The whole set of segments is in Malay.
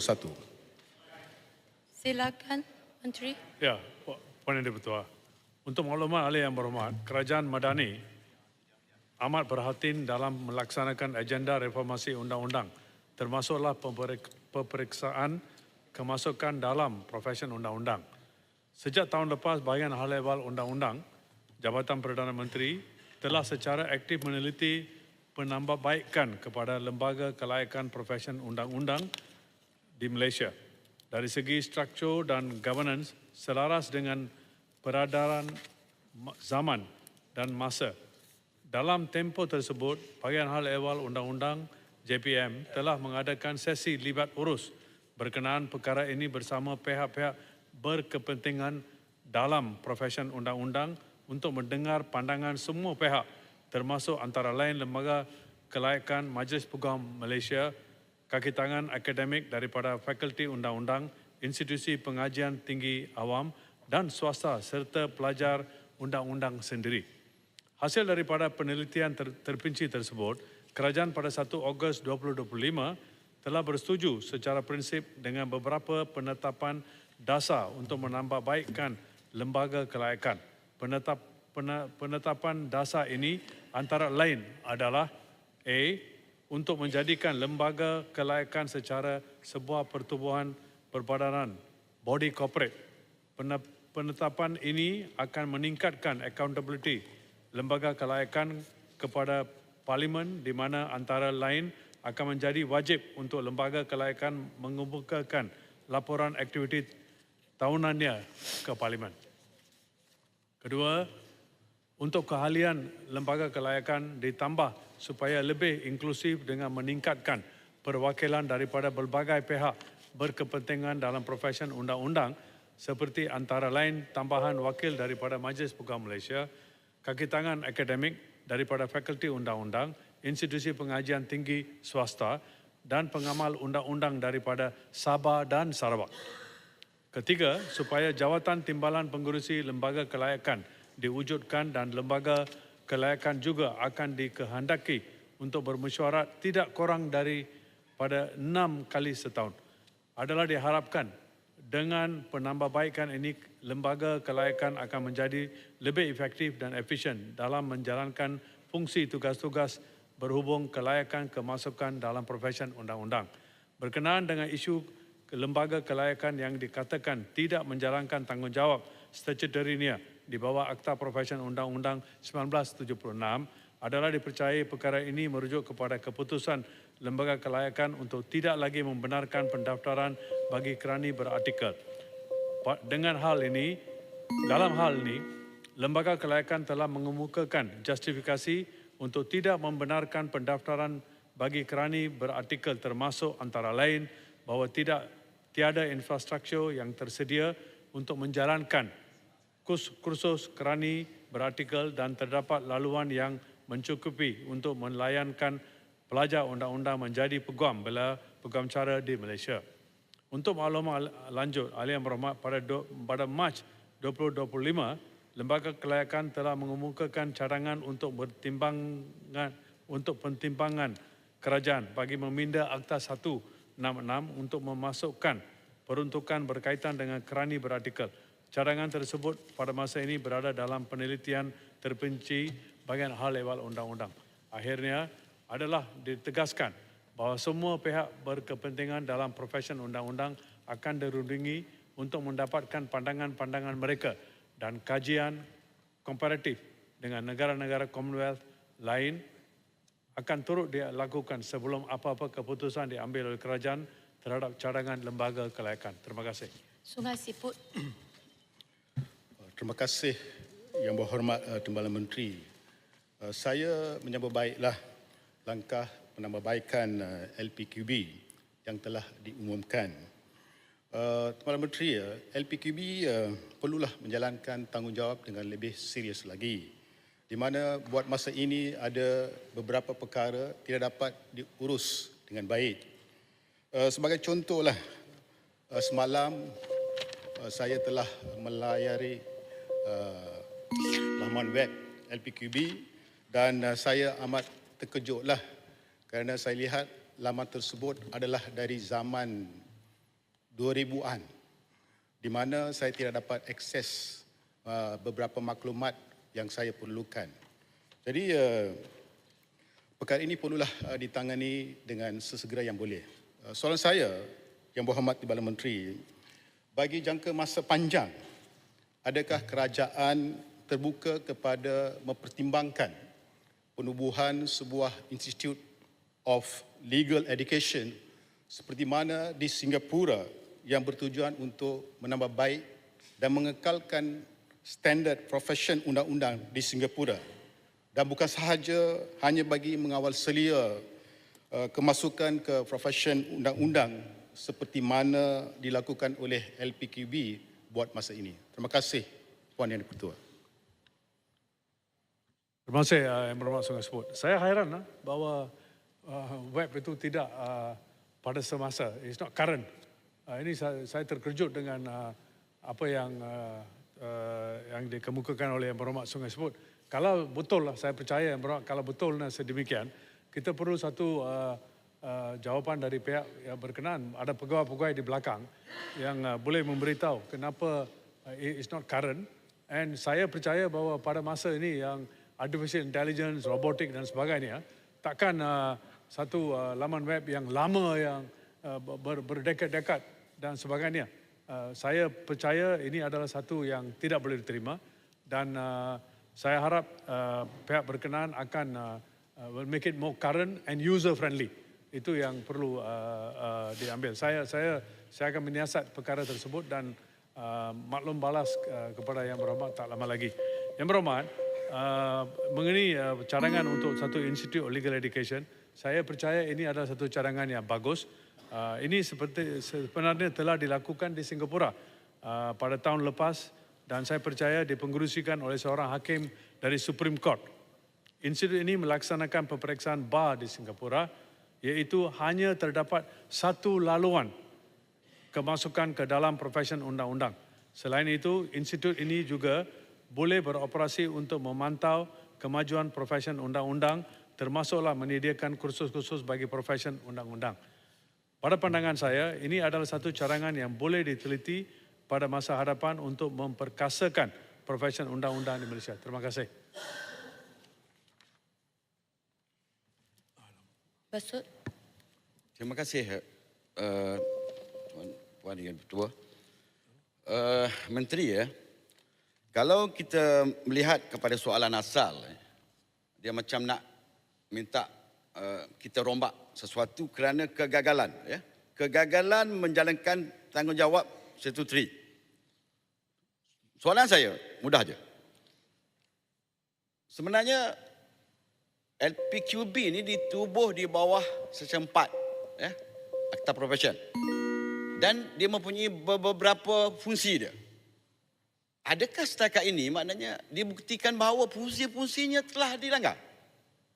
satu. Silakan Menteri. Ya, Pu- Puan Yang Dipertua. Untuk maklumat ahli yang berhormat, Kerajaan Madani amat berhati dalam melaksanakan agenda reformasi undang-undang termasuklah peperiksaan kemasukan dalam profesion undang-undang. Sejak tahun lepas bahagian hal ehwal undang-undang, Jabatan Perdana Menteri telah secara aktif meneliti penambahbaikan kepada lembaga kelayakan profesion undang-undang di Malaysia. Dari segi struktur dan governance selaras dengan peredaran ma- zaman dan masa. Dalam tempoh tersebut, bahagian hal ehwal undang-undang JPM telah mengadakan sesi libat urus berkenaan perkara ini bersama pihak-pihak berkepentingan dalam profesion undang-undang untuk mendengar pandangan semua pihak termasuk antara lain lembaga kelayakan Majlis Peguam Malaysia, kaki tangan akademik daripada Fakulti Undang-Undang, institusi pengajian tinggi awam dan swasta serta pelajar undang-undang sendiri. Hasil daripada penelitian ter, terperinci tersebut, kerajaan pada 1 Ogos 2025 telah bersetuju secara prinsip dengan beberapa penetapan dasar untuk menambahbaikkan lembaga kelayakan. Penetap, pene- penetapan dasar ini antara lain adalah A. Untuk menjadikan lembaga kelayakan secara sebuah pertubuhan perbadanan, body corporate. Pene- Penetapan ini akan meningkatkan accountability lembaga kelayakan kepada parlimen di mana antara lain akan menjadi wajib untuk lembaga kelayakan mengemukakan laporan aktiviti tahunannya ke parlimen. Kedua, untuk keahlian lembaga kelayakan ditambah supaya lebih inklusif dengan meningkatkan perwakilan daripada berbagai pihak berkepentingan dalam profesion undang-undang seperti antara lain tambahan wakil daripada Majlis Peguam Malaysia, kaki tangan akademik daripada Fakulti Undang-Undang, institusi pengajian tinggi swasta dan pengamal undang-undang daripada Sabah dan Sarawak. Ketiga, supaya jawatan timbalan pengurusi lembaga kelayakan diwujudkan dan lembaga kelayakan juga akan dikehendaki untuk bermesyuarat tidak kurang dari pada enam kali setahun. Adalah diharapkan dengan penambahbaikan ini lembaga kelayakan akan menjadi lebih efektif dan efisien dalam menjalankan fungsi tugas-tugas berhubung kelayakan kemasukan dalam profesion undang-undang. Berkenaan dengan isu lembaga kelayakan yang dikatakan tidak menjalankan tanggungjawab statutorinya di bawah Akta Profesion Undang-Undang 1976 adalah dipercayai perkara ini merujuk kepada keputusan lembaga kelayakan untuk tidak lagi membenarkan pendaftaran bagi kerani berartikel. Dengan hal ini, dalam hal ini, lembaga kelayakan telah mengemukakan justifikasi untuk tidak membenarkan pendaftaran bagi kerani berartikel termasuk antara lain bahawa tidak tiada infrastruktur yang tersedia untuk menjalankan kursus kerani berartikel dan terdapat laluan yang mencukupi untuk melayankan pelajar undang-undang menjadi peguam bila peguam cara di Malaysia. Untuk maklumat lanjut, ahli yang berhormat pada, do, pada Mac 2025, Lembaga Kelayakan telah mengemukakan cadangan untuk bertimbangan untuk pentimbangan kerajaan bagi meminda Akta 166 untuk memasukkan peruntukan berkaitan dengan kerani berartikel. Cadangan tersebut pada masa ini berada dalam penelitian terperinci bagian hal ehwal undang-undang. Akhirnya adalah ditegaskan bahawa semua pihak berkepentingan dalam profesion undang-undang akan dirundingi untuk mendapatkan pandangan-pandangan mereka dan kajian komparatif dengan negara-negara Commonwealth lain akan turut dilakukan sebelum apa-apa keputusan diambil oleh kerajaan terhadap cadangan lembaga kelayakan. Terima kasih. Sungai Siput. Terima kasih Yang Berhormat uh, Timbalan Menteri. Uh, saya menyambut baiklah langkah penambahbaikan uh, LPQB yang telah diumumkan. Uh, Timbalan Menteri, uh, LPQB uh, perlulah menjalankan tanggungjawab dengan lebih serius lagi. Di mana buat masa ini ada beberapa perkara tidak dapat diurus dengan baik. Uh, sebagai contohlah, uh, semalam uh, saya telah melayari uh, laman web LPQB dan uh, saya amat terkejutlah kerana saya lihat laman tersebut adalah dari zaman 2000-an di mana saya tidak dapat akses uh, beberapa maklumat yang saya perlukan. Jadi uh, perkara ini perlulah uh, ditangani dengan sesegera yang boleh. Uh, soalan saya yang berhormat Timbalan Menteri, bagi jangka masa panjang, adakah kerajaan terbuka kepada mempertimbangkan penubuhan sebuah institut of legal education seperti mana di Singapura yang bertujuan untuk menambah baik dan mengekalkan standard profession undang-undang di Singapura? Dan bukan sahaja hanya bagi mengawal selia uh, kemasukan ke profession undang-undang seperti mana dilakukan oleh LPQB buat masa ini. Terima kasih Puan Yang Dipertua. Terima kasih uh, Yang Berhormat Sungai Sebut. Saya hairan uh, bahawa uh, web itu tidak uh, pada semasa. It's not current. Uh, ini saya, saya terkejut dengan uh, apa yang uh, uh, yang dikemukakan oleh Yang Berhormat Sungai Sebut. Kalau betul lah, saya percaya Yang Berhormat, kalau betul lah sedemikian, kita perlu satu uh, uh, jawapan dari pihak yang berkenaan. Ada pegawai-pegawai di belakang yang uh, boleh memberitahu kenapa uh, it's not current. And saya percaya bahawa pada masa ini yang artificial intelligence, robotik dan sebagainya, takkan uh, satu uh, laman web yang lama yang uh, ber, berdekad-dekad dan sebagainya. Uh, saya percaya ini adalah satu yang tidak boleh diterima dan uh, saya harap uh, pihak berkenaan akan uh, uh, will make it more current and user friendly. Itu yang perlu uh, uh, diambil. Saya saya saya akan menyiasat perkara tersebut dan uh, maklum balas uh, kepada yang berhormat tak lama lagi. Yang berhormat, uh, mengenai uh, cadangan untuk satu Institute of Legal Education, saya percaya ini adalah satu cadangan yang bagus. Uh, ini seperti sebenarnya telah dilakukan di Singapura uh, pada tahun lepas dan saya percaya dipengerusikan oleh seorang hakim dari Supreme Court. Institut ini melaksanakan peperiksaan bar di Singapura iaitu hanya terdapat satu laluan kemasukan ke dalam profesion undang-undang. Selain itu, institut ini juga boleh beroperasi untuk memantau kemajuan profesion undang-undang termasuklah menyediakan kursus-kursus bagi profesion undang-undang. Pada pandangan saya, ini adalah satu cadangan yang boleh diteliti pada masa hadapan untuk memperkasakan profesion undang-undang di Malaysia. Terima kasih. Besut. Terima kasih uh, Puan, Puan Yang Ketua. Uh, Menteri ya, kalau kita melihat kepada soalan asal, eh, dia macam nak minta uh, kita rombak sesuatu kerana kegagalan. Ya. Kegagalan menjalankan tanggungjawab statutory. Soalan saya, mudah aja. Sebenarnya LPQB ini ditubuh di bawah sesempat ya, Akta Profession. Dan dia mempunyai beberapa fungsi dia. Adakah setakat ini maknanya dibuktikan bahawa fungsi-fungsinya telah dilanggar?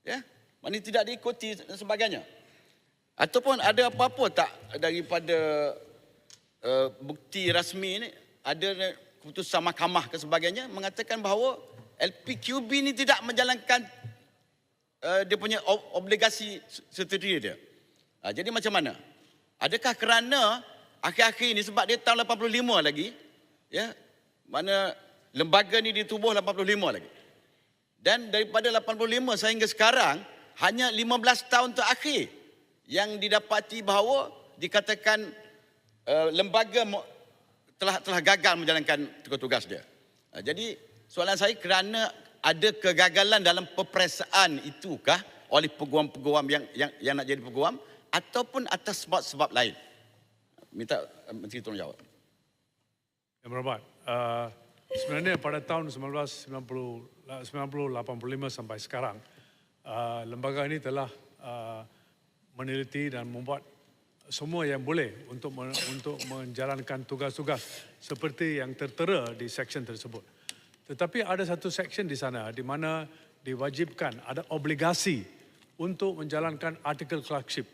Ya, maknanya tidak diikuti dan sebagainya. Ataupun ada apa-apa tak daripada uh, bukti rasmi ini ada keputusan mahkamah ke sebagainya mengatakan bahawa LPQB ini tidak menjalankan uh, dia punya obligasi statutory dia. Uh, jadi macam mana? Adakah kerana akhir-akhir ini sebab dia tahun 85 lagi ya mana lembaga ni ditubuh 85 lagi. Dan daripada 85 sehingga sekarang hanya 15 tahun terakhir yang didapati bahawa dikatakan uh, lembaga telah telah gagal menjalankan tugas-tugas dia. Uh, jadi soalan saya kerana ada kegagalan dalam peperiksaan itukah oleh peguam-peguam yang yang yang nak jadi peguam ataupun atas sebab-sebab lain? Minta uh, Menteri tolong jawab. Yang berhormat, uh, sebenarnya pada tahun 1990 1985 sampai sekarang, uh, lembaga ini telah uh, meneliti dan membuat semua yang boleh untuk men, untuk menjalankan tugas-tugas seperti yang tertera di section tersebut. Tetapi ada satu section di sana di mana diwajibkan ada obligasi untuk menjalankan artikel clerkship.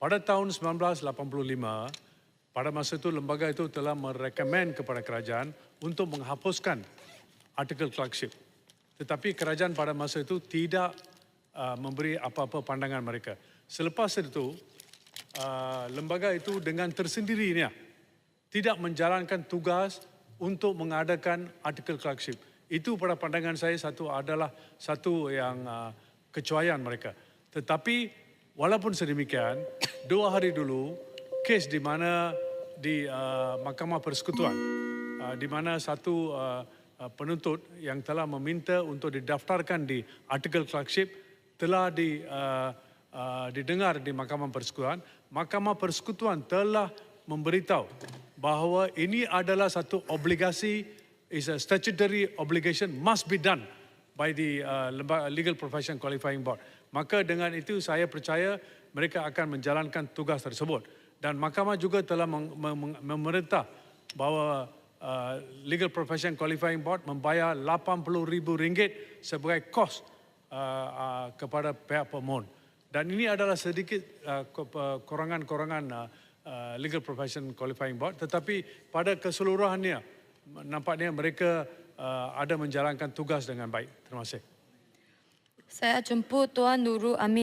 Pada tahun 1985, pada masa itu lembaga itu telah merekomen kepada kerajaan untuk menghapuskan artikel clerkship. Tetapi kerajaan pada masa itu tidak uh, memberi apa-apa pandangan mereka. Selepas itu, uh, lembaga itu dengan tersendirinya tidak menjalankan tugas untuk mengadakan artikel clerkship. Itu pada pandangan saya satu adalah satu yang uh, kecuaian mereka. Tetapi walaupun sedemikian, dua hari dulu kes di mana di uh, Mahkamah Persekutuan uh, di mana satu uh, uh, penuntut yang telah meminta untuk didaftarkan di artikel clerkship telah di uh, uh, didengar di Mahkamah Persekutuan. Mahkamah Persekutuan telah memberitahu bahawa ini adalah satu obligasi is a statutory obligation must be done by the uh, legal profession qualifying board. Maka dengan itu saya percaya mereka akan menjalankan tugas tersebut dan mahkamah juga telah mem- mem- memerintah bahawa uh, legal profession qualifying board membayar RM80,000 sebagai kos uh, uh, kepada pihak pemohon. Dan ini adalah sedikit uh, korangan-korangan uh, uh, legal profession qualifying board tetapi pada keseluruhannya nampaknya mereka uh, ada menjalankan tugas dengan baik. Terima kasih. Saya jemput Tuan Nurul Amin.